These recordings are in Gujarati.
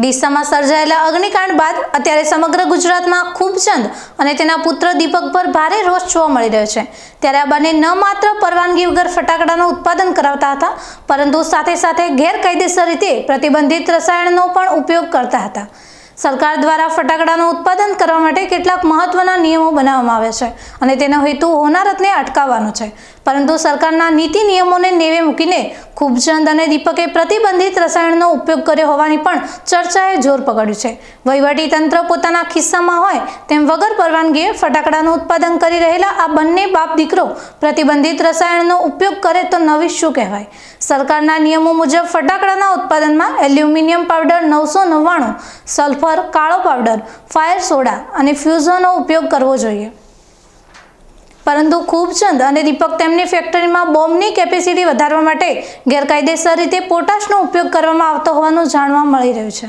ડીસામાં સર્જાયેલા અગ્નિકાંડ બાદ અત્યારે સમગ્ર ગુજરાતમાં ખૂબચંદ અને તેના પુત્ર દીપક પર ભારે રોષ જોવા મળી રહ્યો છે. ત્યારે આ બંને ન માત્ર પરવાનગી વગર ફટાકડાનું ઉત્પાદન કરાવતા હતા, પરંતુ સાથે સાથે ગેરકાયદેસર રીતે પ્રતિબંધિત રસાયણનો પણ ઉપયોગ કરતા હતા. સરકાર દ્વારા ફટાકડાનું ઉત્પાદન કરવા માટે કેટલાક મહત્વના નિયમો બનાવવામાં આવ્યા છે અને તેનો હેતુ હોનારતને અટકાવવાનો છે. પરંતુ સરકારના નીતિ નિયમોને નેવે મૂકીને ખૂબચંદ અને દીપકે પ્રતિબંધિત રસાયણનો ઉપયોગ કર્યો હોવાની પણ ચર્ચાએ જોર પકડ્યું છે. વહીવટી તંત્ર પોતાના ખિસ્સામાં હોય તેમ વગર પરવાનગીએ ફટાકડાનું ઉત્પાદન કરી રહેલા આ બંને બાપ દીકરો પ્રતિબંધિત રસાયણનો ઉપયોગ કરે તો નવી શું કહેવાય? સરકારના નિયમો મુજબ ફટાકડાના ઉત્પાદનમાં એલ્યુમિનિયમ પાવડર નવસો નવ્વાણું, સલ્ફર કાળો પાવડર ફાયર સોડા અને ફ્યુઝોનો ઉપયોગ કરવો જોઈએ. પરંતુ ખૂબચંદ અને દીપક તેમની ફેક્ટરીમાં બોમ્બની કેપેસિટી વધારવા માટે ગેરકાયદેસર રીતે પોટાશનો ઉપયોગ કરવામાં આવતો હોવાનું જાણવા મળી રહ્યું છે.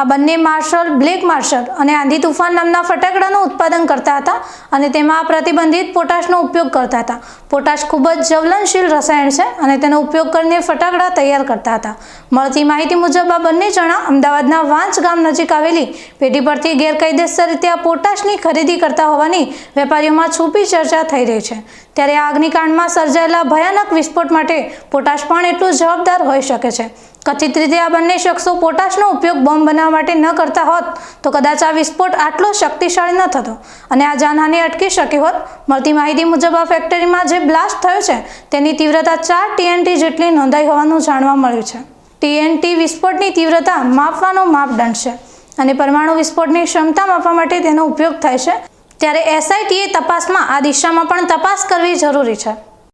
આ બંને માર્શલ બ્લેક માર્શલ અને આંધી તુફાન નામના ફટાકડાનું ઉત્પાદન કરતા હતા અને તેમાં આ પ્રતિબંધિત પોટાશનો ઉપયોગ કરતા હતા. પોટાશ ખૂબ જ જ્વલનશીલ રસાયણ છે અને તેનો ઉપયોગ કરીને ફટાકડા તૈયાર કરતા હતા. મળતી માહિતી મુજબ આ બંને જણા અમદાવાદના વાંચ ગામ નજીક આવેલી પેઢી પરથી ગેરકાયદેસર રીતે આ પોટાશની ખરીદી કરતા હોવાની વેપારીઓમાં છૂપી ચર્ચા થઈ રહી છે. ત્યારે આ અગ્નિકાંડમાં સર્જાયેલા ભયાનક વિસ્ફોટ માટે પોટાશ પણ એટલું જવાબદાર હોઈ શકે છે. કથિત રીતે આ બંને શખ્સો પોટાશનો ઉપયોગ બોમ્બ બનાવવા માટે ન કરતા હોત, તો કદાચ આ વિસ્ફોટ આટલો શક્તિશાળી ન થતો. અને આ જાનહાની અટકી શકી હોત. મળતી માહિતી મુજબ આ ફેક્ટરીમાં જે બ્લાસ્ટ થયો છે, તેની તીવ્રતા ચાર ટીએનટી જેટલી નોંધાઈ હોવાનું જાણવા મળ્યું છે. ટીએનટી વિસ્ફોટની તીવ્રતા માપવાનો માપદંડ છે અને પરમાણુ વિસ્ફોટની ક્ષમતા માપવા માટે તેનો ઉપયોગ થાય છે. ત્યારે એસઆઈટીએ તપાસમાં આ દિશામાં પણ તપાસ કરવી જરૂરી છે.